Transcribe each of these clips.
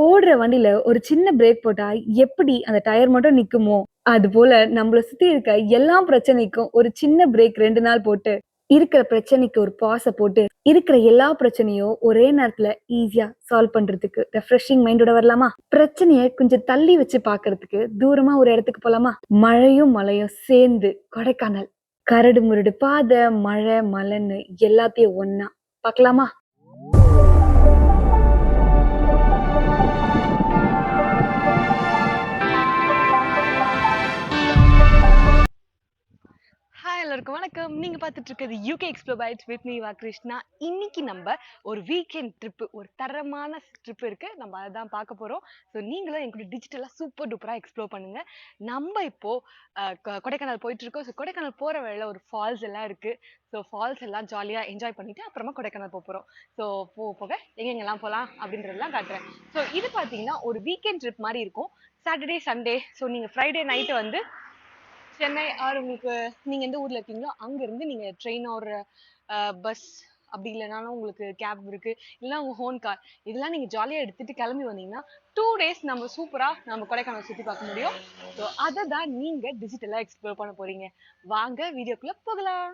ஓடுற வண்டியில ஒரு சின்ன பிரேக் போட்டா எப்படி அந்த டயர் மட்டும் நிக்குமோ, அது போல நம்மள சுத்தி இருக்க எல்லா பிரச்சனைக்கும் ஒரு சின்ன பிரேக் ரெண்டு நாள் போட்டு, இருக்கிற பிரச்சனைக்கு ஒரு பாச போட்டு, இருக்கிற எல்லா பிரச்சனையும் ஒரே நேரத்துல ஈஸியா சால்வ் பண்றதுக்கு ரெஃப்ரெஷிங் மைண்டோட வரலாமா? பிரச்சனைய கொஞ்சம் தள்ளி வச்சு பார்க்கறதுக்கு தூரமா ஒரு இடத்துக்கு போலாமா? மழையும் மழையும் சேர்ந்து கொடைக்கானல். கரடு முரடு பாதை, மழை, மலைன்னு எல்லாத்தையும் ஒன்னா பார்க்கலாமா? எல்லாருக்கும் வணக்கம். நீங்க பார்த்துட்டு இருக்கிறது UK explore bites with me வா கிருஷ்ணா. இன்னைக்கு நம்ம ஒரு வீக்கெண்ட் ட்ரிப்பு ஒரு தரமான ட்ரிப் இருக்கு. நம்ம அதை தான் பார்க்க போறோம். ஸோ நீங்களும் எங்களுக்கு டிஜிட்டலாக சூப்பர் டூப்பரா எக்ஸ்ப்ளோர் பண்ணுங்க. நம்ம இப்போ கொடைக்கானல் போயிட்டு இருக்கோம் ஸோ கொடைக்கானல் போற வழியில ஒரு ஃபால்ஸ் எல்லாம் இருக்கு. ஸோ ஃபால்ஸ் எல்லாம் ஜாலியாக என்ஜாய் பண்ணிட்டு அப்புறமா கொடைக்கானல் போக போகிறோம் ஸோ போக போக எங்கெங்கெல்லாம் போகலாம் அப்படின்றதெல்லாம் காட்டுறேன். ஸோ இது பார்த்தீங்கன்னா ஒரு வீக்கெண்ட் ட்ரிப் மாதிரி இருக்கும். சாட்டர்டே சண்டே ஸோ நீங்கள் ஃப்ரைடே நைட்டு வந்து சென்னை ஆர் உங்களுக்கு நீங்க எந்த ஊர்ல இருக்கீங்களோ அங்க இருந்து நீங்க ட்ரெயின் ஒரு பஸ் அப்படி இல்லைனாலும் உங்களுக்கு கேப் இருக்கு. இல்லைன்னா உங்க ஹோன் கார் இதெல்லாம் நீங்க ஜாலியா எடுத்துட்டு கிளம்பி வந்தீங்கன்னா டூ டேஸ் நம்ம சூப்பரா நம்ம கொடைக்கானல் சுத்தி பார்க்க முடியும். ஸோ அதை தான் நீங்க டிஜிட்டலா எக்ஸ்ப்ளோர் பண்ண போறீங்க. வாங்க வீடியோக்குள்ள போகலாம்.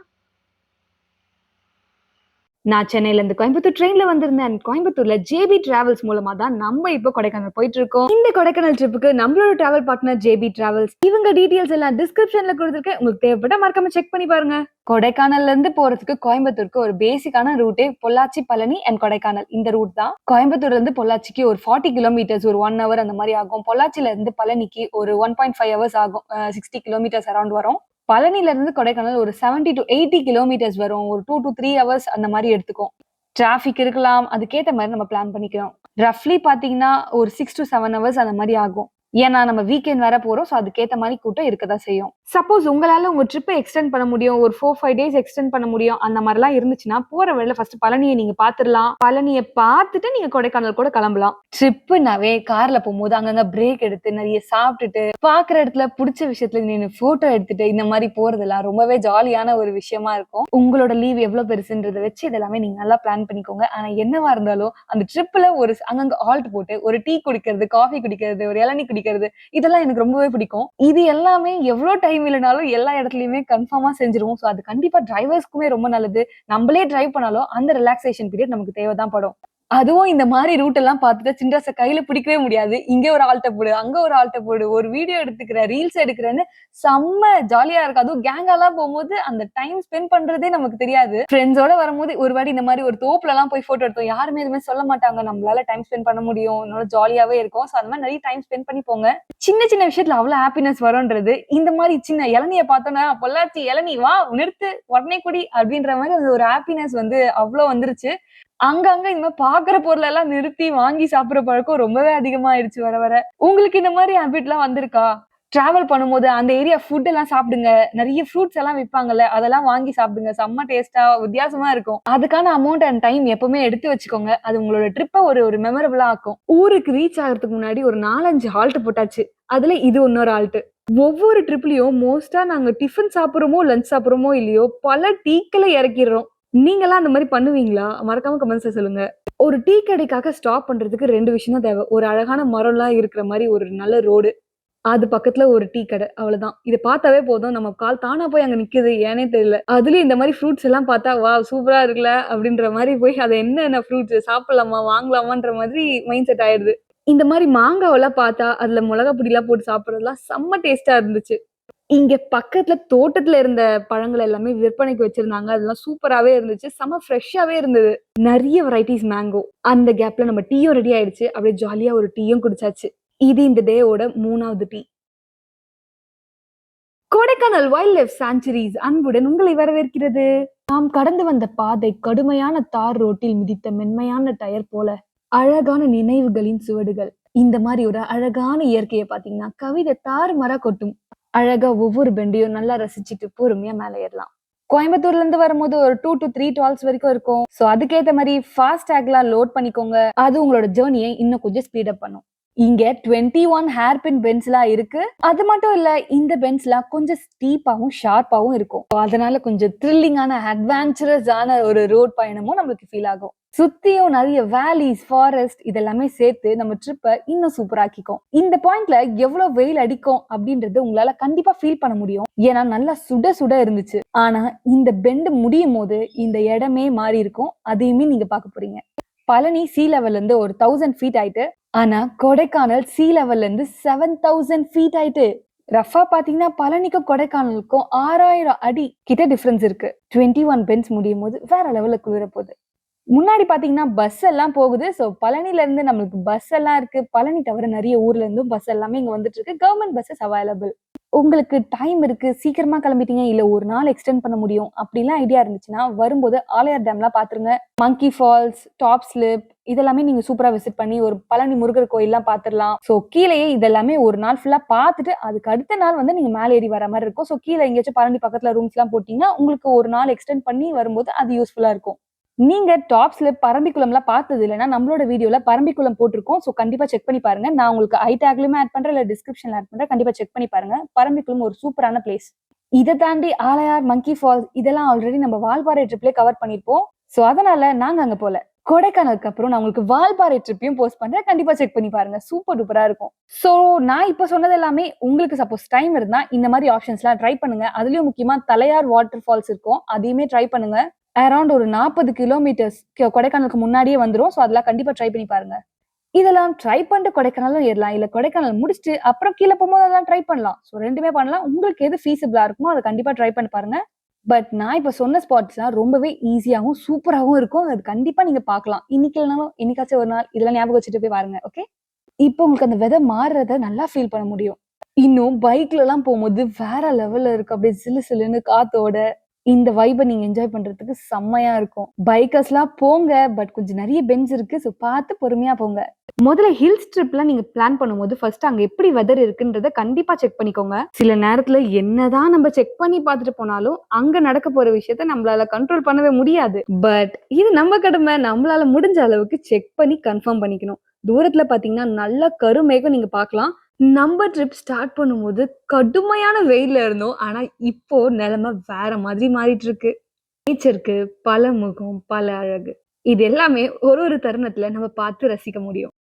நான் சென்னையில இருந்து கோயம்புத்தூர் ட்ரெயின்ல வந்திருந்தேன். அண்ட் கோயம்புத்தூர்ல ஜேபி டிராவல்ஸ் மூலமா தான் நம்ம இப்போ கொடைக்கானல் போயிட்டு இருக்கோம் இந்த கொடைக்கானல் ட்ரிப்புக்கு நம்மளோட travel partner J P travels இவங்க டீடைல்ஸ் எல்லாம் டிஸ்கிரிப்ஷன்ல கொடுத்துருக்கேன். உங்களுக்கு தேவைப்பட்ட மறக்காம செக் பண்ணி பாருங்க. கொடைக்கானல்ல இருந்து போறதுக்கு கோயம்புத்தூருக்கு ஒரு பேசிக்கான ரூட்டே பொள்ளாச்சி பழனி அண்ட் கொடைக்கானல். இந்த ரூட் தான். கோயம்புத்தூர்ல இருந்து பொள்ளாச்சிக்கு ஒரு ஃபார்ட்டி கிலோமீட்டர்ஸ் ஒரு ஒன் ஹவர் அந்த மாதிரி ஆகும். பொள்ளாச்சில இருந்து பழனிக்கு ஒரு ஒன் பாயிண்ட் ஃபைவ் ஹவர்ஸ் ஆகும். சிக்ஸ்டி கிலோமீட்டர்ஸ் அரௌண்ட் வரும். பழனில இருந்து கொடைக்கானல் ஒரு 70 டு எயிட்டி கிலோமீட்டர்ஸ் வரும். ஒரு டூ டு த்ரீ ஹவர்ஸ் அந்த மாதிரி எடுத்துக்கும். டிராஃபிக் இருக்கலாம். அதுக்கேற்ற மாதிரி நம்ம பிளான் பண்ணிக்கிறோம். ரஃப்லி பாத்தீங்கன்னா ஒரு சிக்ஸ் டு செவன் ஹவர்ஸ் அந்த மாதிரி ஆகும். ஏன்னா நம்ம வீக்கெண்ட் வேற போறோம் ஸோ அதுக்கேத்த மாதிரி கூட்டம் இருக்கதான் செய்யும். சப்போஸ் உங்களால உங்க ட்ரிப்பை எக்ஸ்டெண்ட் பண்ண முடியும் ஒரு ஃபோர் ஃபைவ் டேஸ் எக்ஸ்டெண்ட் பண்ண முடியும் அந்த மாதிரிலாம் இருந்துச்சுன்னா போற வழியில ஃபர்ஸ்ட் பழனியை நீங்க பாத்துடலாம் பழனியை பார்த்துட்டு நீங்க கொடைக்கானல் கூட கிளம்பலாம். ட்ரிப்புனாவே கார்ல போகும்போது அங்கங்க பிரேக் எடுத்து நிறைய சாப்பிட்டுட்டு பாக்குற இடத்துல பிடிச்ச விஷயத்துல நின்று போட்டோ எடுத்துட்டு இந்த மாதிரி போறதெல்லாம் ரொம்பவே ஜாலியான ஒரு விஷயமா இருக்கும். உங்களோட லீவ் எவ்வளவு பெருசுன்றதை வச்சு இதெல்லாமே நீங்க நல்லா பிளான் பண்ணிக்கோங்க. ஆனா என்னவா இருந்தாலும் அந்த ட்ரிப்ல ஒரு அங்கங்க ஆல்ட் போட்டு ஒரு டீ குடிக்கிறது காஃபி குடிக்கிறது ஒரு இளநீ குடிக்கிறது இதெல்லாம் எனக்கு ரொம்பவே பிடிக்கும். இது எல்லாமே எவ்வளவு டைம் இல்லைனாலும் எல்லா இடத்துலயுமே கன்ஃபார்மா செஞ்சிருவோம். ஸோ அது கண்டிப்பா டிரைவர்ஸ்க்குமே ரொம்ப நல்லது. நம்மளே டிரைவ் பண்ணாலும் அந்த ரிலாக்ஸேஷன் பீரியட் நமக்கு தேவைதான் படும். அதுவும் இந்த மாதிரி ரூட் எல்லாம் பார்த்துட்டு சின்ராச கையில பிடிக்கவே முடியாது. இங்க ஒரு ஆள்கிட்ட போடு அங்க ஒரு ஆள்கிட்ட போடு ஒரு வீடியோ எடுத்துக்கிற ரீல்ஸ் எடுக்கிறேன்னு செம்ம ஜாலியா இருக்கு. அதுவும் கேங்காலாம் போகும்போது அந்த டைம் ஸ்பெண்ட் பண்றதே நமக்கு தெரியாது. ஃப்ரெண்ட்ஸோட வரும்போது ஒரு வாடி இந்த மாதிரி ஒரு தோப்புல எல்லாம் போய் போட்டோ எடுத்தோம். யாருமே எதுவுமே சொல்ல மாட்டாங்க. நம்மளால டைம் ஸ்பெண்ட் பண்ண முடியும். நல்லா ஜாலியாவே இருக்கும். ஸோ அந்த மாதிரி நிறைய டைம் ஸ்பெண்ட் பண்ணி போங்க. சின்ன சின்ன விஷயத்துல அவ்வளவு ஹாப்பினஸ் வரும்ன்றது இந்த மாதிரி சின்ன இளநிய பார்த்தோன்னா பொள்ளாச்சி இளநீ வா நிறுத்து உடனே குடி அப்படின்ற மாதிரி அது ஒரு ஹாப்பினஸ் வந்து அவ்வளவு வந்துருச்சு. அங்கங்க இந்த மாதிரி பாக்குற பொருள் எல்லாம் நிறுத்தி வாங்கி சாப்பிடுற பழக்கம் ரொம்பவே அதிகமாயிடுச்சு வர வர. உங்களுக்கு இந்த மாதிரி ஹேபிட் எல்லாம் வந்திருக்கா? டிராவல் பண்ணும்போது அந்த ஏரியா ஃபுட் எல்லாம் சாப்பிடுங்க. நிறைய ஃப்ரூட்ஸ் எல்லாம் விற்பாங்கல்ல அதெல்லாம் வாங்கி சாப்பிடுங்க. செம்ம டேஸ்டா வித்தியாசமா இருக்கும். அதுக்கான அமௌண்ட் அண்ட் டைம் எப்பவுமே எடுத்து வச்சுக்கோங்க. அது உங்களோட ட்ரிப்பை ஒரு ஒரு மெமரபிளா ஆக்கும். ஊருக்கு ரீச் ஆகிறதுக்கு முன்னாடி ஒரு நாலஞ்சு ஹால்ட் போட்டாச்சு. அதுல இது இன்னொரு ஆல்ட்டு ஒவ்வொரு ட்ரிப்லயும் மோஸ்டா நாங்க டிஃபன் சாப்பிடுறோமோ லஞ்ச் சாப்பிடுறோமோ இல்லையோ பல டீக்களை இறக்கிடுறோம். நீங்களாம் அந்த மாதிரி பண்ணுவீங்களா? மறக்காம கமெண்ட்ஸ்ல சொல்லுங்க. ஒரு டீ கடைக்காக ஸ்டாப் பண்றதுக்கு ரெண்டு விஷயம் தான் தேவை. ஒரு அழகான மரம்லாம் இருக்கிற மாதிரி ஒரு நல்ல ரோடு அது பக்கத்துல ஒரு டீ கடை. அவ்வளவுதான். இதை பார்த்தாவே போதும். நம்ம கால் தானா போய் அங்க நிக்குது. ஏனே தெரியல. அதுலயும் இந்த மாதிரி ஃப்ரூட்ஸ் எல்லாம் பார்த்தா வா சூப்பரா இருக்குல்ல? அப்படின்ற மாதிரி போய் அதை என்னென்ன ஃப்ரூட்ஸ் சாப்பிடலாமா? வாங்கலாமான்ற மாதிரி மைண்ட் செட் ஆயிடுது. இந்த மாதிரி மாங்காவெல்லாம் பார்த்தா அதுல மிளகா பொடியெல்லாம் போட்டு சாப்பிட்றதுலாம் செம்ம டேஸ்டா இருந்துச்சு. இங்க பக்கத்துல தோட்டத்துல இருந்த பழங்கள் எல்லாமே விற்பனைக்கு வச்சிருந்தாங்க. அதெல்லாம் சூப்பராவே இருந்துச்சு. செம ஃப்ரெஷ்ஷாவே இருந்தது. நிறைய வெரைட்டிஸ் மேங்கோ அந்த கேப்ல நம்ம டீயும் ரெடி ஆயிடுச்சு. அப்படியே ஜாலியா ஒரு டீயும் குடிச்சாச்சு. இது இந்த டேவோட மூணாவது tea. Kodaikanal wild life sanctuaries அன்புடன் உங்களை வரவேற்கிறது. நாம் கடந்து வந்த பாதை கடுமையான தார் ரோட்டில் மிதித்த மென்மையான டயர் போல அழகான நினைவுகளின் சுவடுகள். இந்த மாதிரி ஒரு அழகான இயற்கையை பாத்தீங்கன்னா கவிதை தாறுமாறா கொட்டும். அழகா ஒவ்வொரு பெண்டையும் நல்லா ரசிச்சுட்டு பொறுமையா மேல ஏறலாம். கோயம்புத்தூர்ல இருந்து வரும்போது ஒரு டூ டு த்ரீ டுவெல்ஸ் வரைக்கும் இருக்கும். ஸோ அதுக்கேற்ற மாதிரி ஃபாஸ்ட் டேக்லாம் லோட் பண்ணிக்கோங்க. அது உங்களோட ஜேர்னியை இன்னும் கொஞ்சம் ஸ்பீடப் பண்ணும். இங்க டுவெண்ட்டி ஒன் ஹேர் பின் பென்ஸ்லாம் இருக்கு. அது மட்டும் இல்ல இந்த பென்ஸ்லாம் கொஞ்சம் ஸ்டீப்பாகவும் ஷார்ப்பாவும் இருக்கும். அதனால கொஞ்சம் த்ரில்லிங்கான அட்வான்ச்சரஸான ஒரு ரோட் பயணமும் நம்மளுக்கு ஃபீல் ஆகும். சுத்தியும் நிறைய வேலிஸ் ஃபாரஸ்ட் இதெல்லாமே சேர்த்து நம்ம ட்ரிப்பை இன்னும் சூப்பர் ஆக்கிக்கும். இந்த பாயிண்ட்ல எவ்வளவு வெயில் அடிக்கும் அப்படின்றது உங்களால கண்டிப்பா ஃபீல் பண்ண முடியும். ஏன்னா நல்லா சுட சுட இருந்துச்சு. ஆனா இந்த பெண்டு முடியும் போது இந்த இடமே மாறி இருக்கும். அதையுமே நீங்க பார்க்க போறீங்க. பழனி சி லெவல்ல இருந்து ஒரு தௌசண்ட் ஃபீட் ஆயிட்டு ஆனா கொடைக்கானல் சி லெவல்ல இருந்து செவன் தௌசண்ட் ஃபீட் ஆயிட்டு. ரஃபா பாத்தீங்கன்னா பழனிக்கும் கொடைக்கானலுக்கும் ஆறாயிரம் அடி கிட்ட டிஃபரன்ஸ் இருக்கு. டுவெண்ட்டி ஒன் பென்ஸ் முடியும் போது வேற லெவல்ல குளிர போகுது முன்னாடி பாத்தீங்கன்னா பஸ் எல்லாம் போகுது. ஸோ பழனில இருந்து நம்மளுக்கு பஸ் எல்லாம் இருக்கு. பழனி தவிர நிறைய ஊர்ல இருந்தும் பஸ் எல்லாமே இங்க வந்துட்டு இருக்கு. கவர்மெண்ட் பஸ்ஸஸ் அவைலபிள் உங்களுக்கு டைம் இருக்கு சீக்கிரமா கிளம்பிட்டீங்க இல்ல ஒரு நாள் எக்ஸ்டெண்ட் பண்ண முடியும் அப்படிலாம் ஐடியா இருந்துச்சுன்னா வரும்போது ஆலையார் டேம்லாம் பாத்துருங்க. மங்கி ஃபால்ஸ் டாப் ஸ்லிப் இதெல்லாமே நீங்க சூப்பரா விசிட் பண்ணி ஒரு பழனி முருகர் கோயில்லாம் பாத்துடலாம் ஸோ கீழேயே இதெல்லாமே ஒரு நாள் ஃபுல்லா பார்த்துட்டு அதுக்கு அடுத்த நாள் வந்து நீங்க மேலே ஏறி வர மாதிரி இருக்கும். ஸோ கீழே எங்கேயாச்சும் பழனி பக்கத்துல ரூம்ஸ் எல்லாம் போட்டீங்கன்னா உங்களுக்கு ஒரு நாள் எக்ஸ்டெண்ட் பண்ணி வரும்போது அது யூஸ்ஃபுல்லா இருக்கும். நீங்க டாப்ஸ்ல பரம்பிக்குளம்லாம் பார்த்தது இல்லைன்னா நம்மளோட வீடியோல பரம்பிக்குளம் போட்டிருக்கோம். ஸோ கண்டிப்பா செக் பண்ணி பாருங்க. நான் உங்களுக்கு ஐ டேக்லயுமே ஆட் பண்றேன் இல்ல டிஸ்கிரிப்ஷன்ல ஆட் பண்றேன். கண்டிப்பா செக் பண்ணி பாருங்க. பரம்பிக்குளம் ஒரு சூப்பரான பிளேஸ் இதை தாண்டி ஆலையார் மங்கி ஃபால்ஸ் இதெல்லாம் ஆல்ரெடி நம்ம வால்பாறை ட்ரிப்லேயே கவர் பண்ணிருப்போம் ஸோ அதனால நாங்க அங்க போல. கொடைக்கானலுக்கு அப்புறம் நான் உங்களுக்கு வால்பாறை ட்ரிப்பையும் போஸ்ட் பண்றேன். கண்டிப்பா செக் பண்ணி பாருங்க. சூப்பர் டூப்பரா இருக்கும். ஸோ நான் இப்போ சொன்னது எல்லாமே உங்களுக்கு சப்போஸ் டைம் இருந்தா இந்த மாதிரி ஆப்ஷன்ஸ்லாம் ட்ரை பண்ணுங்க. அதுலயும் முக்கியமா தலையார் வாட்டர் ஃபால்ஸ் இருக்கும். அதையுமே ட்ரை பண்ணுங்க. அரௌண்ட் ஒரு நாற்பது கிலோமீட்டர்ஸ் கொடைக்கானலுக்கு முன்னாடியே வந்துடும் ஸோ அதெல்லாம் கண்டிப்பாக ட்ரை பண்ணி பாருங்க. இதெல்லாம் ட்ரை பண்ணிட்டு கொடைக்கானலும் ஏறலாம். இல்லை கொடைக்கானல் முடிச்சுட்டு அப்புறம் கீழே போகும்போது அதெல்லாம் ட்ரை பண்ணலாம். ஸோ ரெண்டுமே பண்ணலாம். உங்களுக்கு எது ஃபீஸபிளாக இருக்குமோ அதை கண்டிப்பாக ட்ரை பண்ணி பாருங்க. பட் நான் இப்போ சொன்ன ஸ்பாட்ஸ்லாம் ரொம்பவே ஈஸியாகவும் சூப்பராகவும் இருக்கும். அது கண்டிப்பாக நீங்கள் பார்க்கலாம். இன்னைக்கு இல்லைனாலும் இன்னைக்காச்சும் ஒரு நாள் இதெல்லாம் ஞாபகம் வச்சுட்டு போய் பாருங்க ஓகே இப்போ உங்களுக்கு அந்த வெதை மாறுறத நல்லா ஃபீல் பண்ண முடியும். இன்னும் பைக்ல எல்லாம் போகும்போது வேற லெவல்ல இருக்கு. அப்படியே சிலு சிலுன்னு காத்தோட இந்த வைபை நீங்க என்ஜாய் பண்றதுக்கு செம்மையா இருக்கும். பைக்கர்ஸ்லாம் போங்க பட் கொஞ்சம் நிறைய பெஞ்ச் இருக்கு ஸோ பார்த்து பொறுமையா போங்க. முதல்ல ஹில்ஸ் ட்ரிப்லாம் நீங்க பிளான் பண்ணும்போது ஃபர்ஸ்ட் அங்க எப்படி வெதர் இருக்குன்றத கண்டிப்பா செக் பண்ணிக்கோங்க. சில நேரத்துல என்னதான் நம்ம செக் பண்ணி பார்த்துட்டு போனாலும் அங்க நடக்க போற விஷயத்த நம்மளால கண்ட்ரோல் பண்ணவே முடியாது. பட் இது நம்ம கடமை நம்மளால முடிஞ்ச அளவுக்கு செக் பண்ணி கன்ஃபார்ம் பண்ணிக்கணும். தூரத்துல பாத்தீங்கன்னா நல்ல கருமேகம் நீங்க பார்க்கலாம். நம்ம ட்ரிப் ஸ்டார்ட் பண்ணும்போது கடுமையான வெயில்ல இருந்தோம். ஆனா இப்போ நிலைமை வேற மாதிரி மாறிட்டு இருக்கு நேச்சருக்கு பல முகம் பல அழகு. இது எல்லாமே ஒரு ஒரு தருணத்துல நம்ம பார்த்து ரசிக்க முடியும்.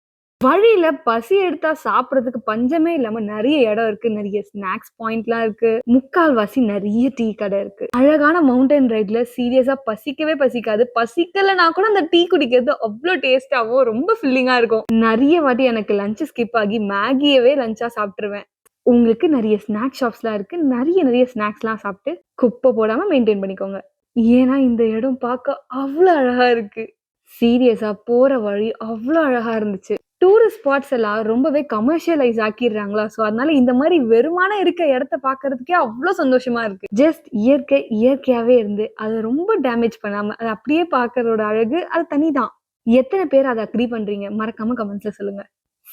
வழியில பசி எடுத்தா சாப்பிடறதுக்கு பஞ்சமே இல்லாம நிறைய இடம் இருக்கு. நிறைய ஸ்நாக்ஸ் பாயிண்ட்லாம் இருக்கு. முக்கால்வாசி நிறைய டீ கடை இருக்கு. அழகான மவுண்டன் ரைட்ல சீரியஸா பசிக்கவே பசிக்காது. பசிக்கலனா கூட அந்த டீ குடிக்கிறது அவ்வளோ டேஸ்டாவும் ரொம்ப ஃபில்லிங்கா இருக்கும். நிறைய வாட்டி எனக்கு லஞ்ச் ஸ்கிப் ஆகி மேகியவே லஞ்சா சாப்பிட்டுருவேன். உங்களுக்கு நிறைய ஸ்நாக் ஷாப்ஸ்லாம் இருக்கு. நிறைய நிறைய ஸ்நாக்ஸ்லாம் சாப்பிட்டு குப்பை போடாம மெயின்டைன் பண்ணிக்கோங்க. ஏன்னா இந்த இடம் பார்க்க அவ்வளோ அழகா இருக்கு. சீரியஸா போற வழி அவ்வளோ அழகா இருந்துச்சு. டூரிஸ்ட் ஸ்பாட்ஸ் எல்லாம் ரொம்பவே கமர்ஷியலைஸ் ஆக்கிடுறாங்களா? ஸோ அதனால இந்த மாதிரி வெறுமான இருக்க இடத்த பார்க்கறதுக்கே அவ்வளோ சந்தோஷமா இருக்கு. ஜஸ்ட் இயற்கை இயற்கையாவே இருந்து அதை ரொம்ப டேமேஜ் பண்ணாம அதை அப்படியே பார்க்கறதோட அழகு அது தனிதான். எத்தனை பேர் அதை அக்ரி பண்றீங்க? மறக்காம கமெண்ட்ஸ்ல சொல்லுங்க.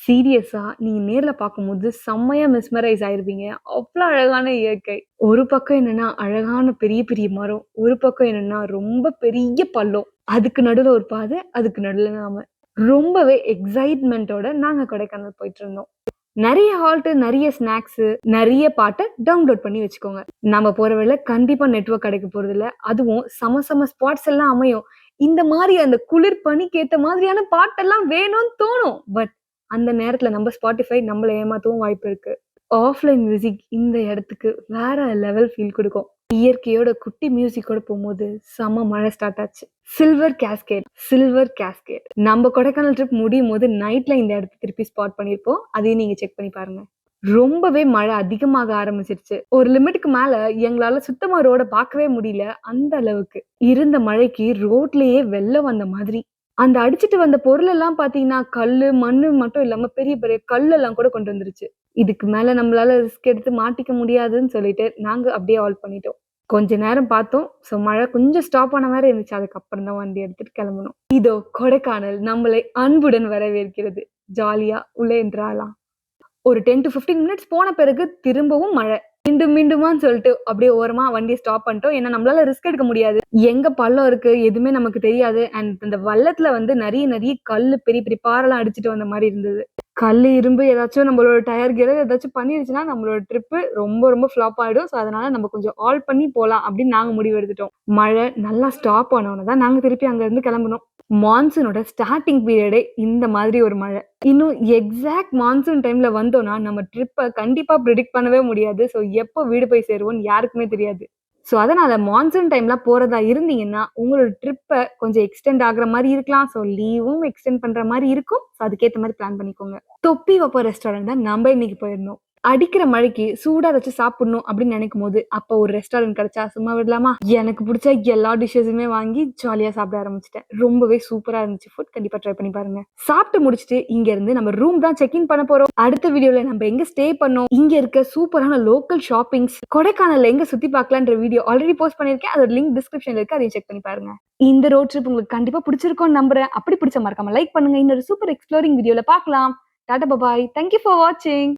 சீரியஸா நீங்க நேர்ல பார்க்கும்போது செம்மையா மிஸ்மரைஸ் ஆயிருப்பீங்க. அவ்வளோ அழகான இயற்கை. ஒரு பக்கம் என்னன்னா அழகான பெரிய பெரிய மரம் ஒரு பக்கம் என்னன்னா ரொம்ப பெரிய பள்ளம். அதுக்கு நடுவில் ஒரு பாதை அதுக்கு நடுவில் நாம. ரொம்பவே எக்ஸைட்மெண்ட்டோட நாங்கள் கொடைக்கானல் போயிட்டு இருந்தோம் நிறைய ஹால்ட்டு நிறைய ஸ்நாக்ஸு நிறைய பாட்டை டவுன்லோட் பண்ணி வச்சுக்கோங்க. நம்ம போகிற வேலை கண்டிப்பாக நெட்ஒர்க் கிடைக்க போகிறதில்ல அதுவும் சம சம ஸ்பாட்ஸ் எல்லாம் அமையும். இந்த மாதிரி அந்த குளிர் பனிக்கு மாதிரியான பாட்டெல்லாம் வேணும்னு தோணும். பட் அந்த நேரத்தில் நம்ம ஸ்பாட்டிஃபை நம்மளை ஏமாத்தவும் வாய்ப்பு இருக்குது ஆஃப்லைன் மியூசிக் இந்த இடத்துக்கு வேற லெவல் ஃபீல் கொடுக்கும். இயற்கையோட குட்டி மியூசிக்கோட போகும்போது செம மழை ஸ்டார்ட் ஆச்சு. சில்வர் கேஸ்கேட் சில்வர் கேஸ்கேட் நம்ம கொடைக்கானல் ட்ரிப் முடியும் போது நைட்ல இந்த இடத்த திருப்பி ஸ்பாட் பண்ணியிருப்போம். அதையும் நீங்க செக் பண்ணி பாருங்க. ரொம்பவே மழை அதிகமாக ஆரம்பிச்சிருச்சு. ஒரு லிமிட்டுக்கு மேல எங்களால சுத்தமா ரோட பார்க்கவே முடியல அந்த அளவுக்கு. இருந்த மழைக்கு ரோட்லயே வெள்ளம் வந்த மாதிரி. அந்த அடிச்சிட்டு வந்த பொருள் எல்லாம் பாத்தீங்கன்னா கல்லு மண்ணு மட்டும் இல்லாம பெரிய பெரிய கல் எல்லாம் கூட கொண்டு வந்துருச்சு. இதுக்கு மேல நம்மளால ரிஸ்க் எடுத்து மாட்டிக்க முடியாதுன்னு சொல்லிட்டு நாங்க அப்படியே ஆல் பண்ணிட்டோம். கொஞ்ச நேரம் பார்த்தோம். ஸோ மழை கொஞ்சம் ஸ்டாப் ஆன மாதிரி இருந்துச்சு. அதுக்கப்புறம் தான் வண்டி எடுத்துட்டு கிளம்பணும் இதோ கொடைக்கானல் நம்மளை அன்புடன் வரவேற்கிறது. ஜாலியா உள்ளே என்றாலாம் ஒரு டென் டு ஃபிஃப்டீன் மினிட்ஸ் போன பிறகு திரும்பவும் மழை. மீண்டும் மீண்டுமான்னு சொல்லிட்டு அப்படியே ஓரமா வண்டியை ஸ்டாப் பண்ணிட்டோம். ஏன்னா நம்மளால ரிஸ்க் எடுக்க முடியாது. எங்க பள்ளம் இருக்கு? எதுவுமே நமக்கு தெரியாது. அண்ட் அந்த வள்ளத்துல வந்து நிறைய நிறைய கல்லு பெரிய பெரிய பாறைலாம் அடிச்சிட்டு வந்த மாதிரி இருந்தது. கல் இரும்பு ஏதாச்சும் நம்மளோட டயர் கியர் ஏதாச்சும் பண்ணிருச்சுன்னா நம்மளோட ட்ரிப்பு ரொம்ப ரொம்ப ஃப்ளாப் ஆகிடும் ஸோ அதனால நம்ம கொஞ்சம் ஆல் பண்ணி போகலாம் அப்படின்னு நாங்கள் முடிவு எடுத்துட்டோம். மழை நல்லா ஸ்டாப் ஆனவொன்னே தான் நாங்கள் திருப்பி அங்கேருந்து கிளம்பணும் மான்சூனோட ஸ்டார்டிங் பீரியடே இந்த மாதிரி ஒரு மழை. இன்னும் எக்ஸாக்ட் மான்சூன் டைம்ல வந்தோம்னா நம்ம ட்ரிப்பை கண்டிப்பாக ப்ரிடிக்ட் பண்ணவே முடியாது. ஸோ எப்போ வீடு போய் சேருவோம்னு யாருக்குமே தெரியாது. ஸோ அதனால மான்சூன் டைமில் போகிறதா இருந்தீங்கன்னா உங்களோட ட்ரிப்பை கொஞ்சம் எக்ஸ்டெண்ட் ஆகுற மாதிரி இருக்கலாம். ஸோ லீவும் எக்ஸ்டெண்ட் பண்ணுற மாதிரி இருக்கும். ஸோ அதுக்கேற்ற மாதிரி பிளான் பண்ணிக்கோங்க. தொப்பி வப்ப ரெஸ்டாரண்ட் தான் நம்ம இன்னைக்கு போயிருந்தோம் அடிக்கிற மழைக்கு சூடா வச்சு சாப்பிடணும் அப்படின்னு நினைக்கும் போது அப்போ ஒரு ரெஸ்டாரண்ட் கிடைச்சா சும்மா விடலாமா? எனக்கு பிடிச்ச எல்லா டிஷ்ஷஸுமே வாங்கி ஜாலியா சாப்பிட ஆரம்பிச்சிட்டேன். ரொம்பவே சூப்பரா இருந்துச்சு ஃபுட் கண்டிப்பா ட்ரை பண்ணி பாருங்க. சாப்பிட்டு முடிச்சுட்டு இங்க இருந்து நம்ம ரூம் தான் செக் இன் பண்ண போறோம். அடுத்த வீடியோல நம்ம எங்க ஸ்டே பண்ணோம்? இங்க இருக்க சூப்பரான லோக்கல் ஷாப்பிங்ஸ் கொடைக்கானல் எங்க சுத்தி பார்க்கலான்ற வீடியோ ஆல்ரெடி போஸ்ட் பண்ணிருக்கேன் அதோட லிங்க் டிஸ்கிரிப்ஷன்ல இருக்கு. அதையும் செக் பண்ணி பாருங்க. இந்த ரோட் ட்ரிப் உங்களுக்கு கண்டிப்பா பிடிச்சிருக்கோம் நம்புறேன். அப்படி பிடிச்ச மறக்காம லைக் பண்ணுங்க. இன்னொரு சூப்பர் எக்ஸ்ப்ளோரிங் வீடியோல பார்க்கலாம். டாடா பபாய் தேங்க்யூ ஃபார் வாட்சிங்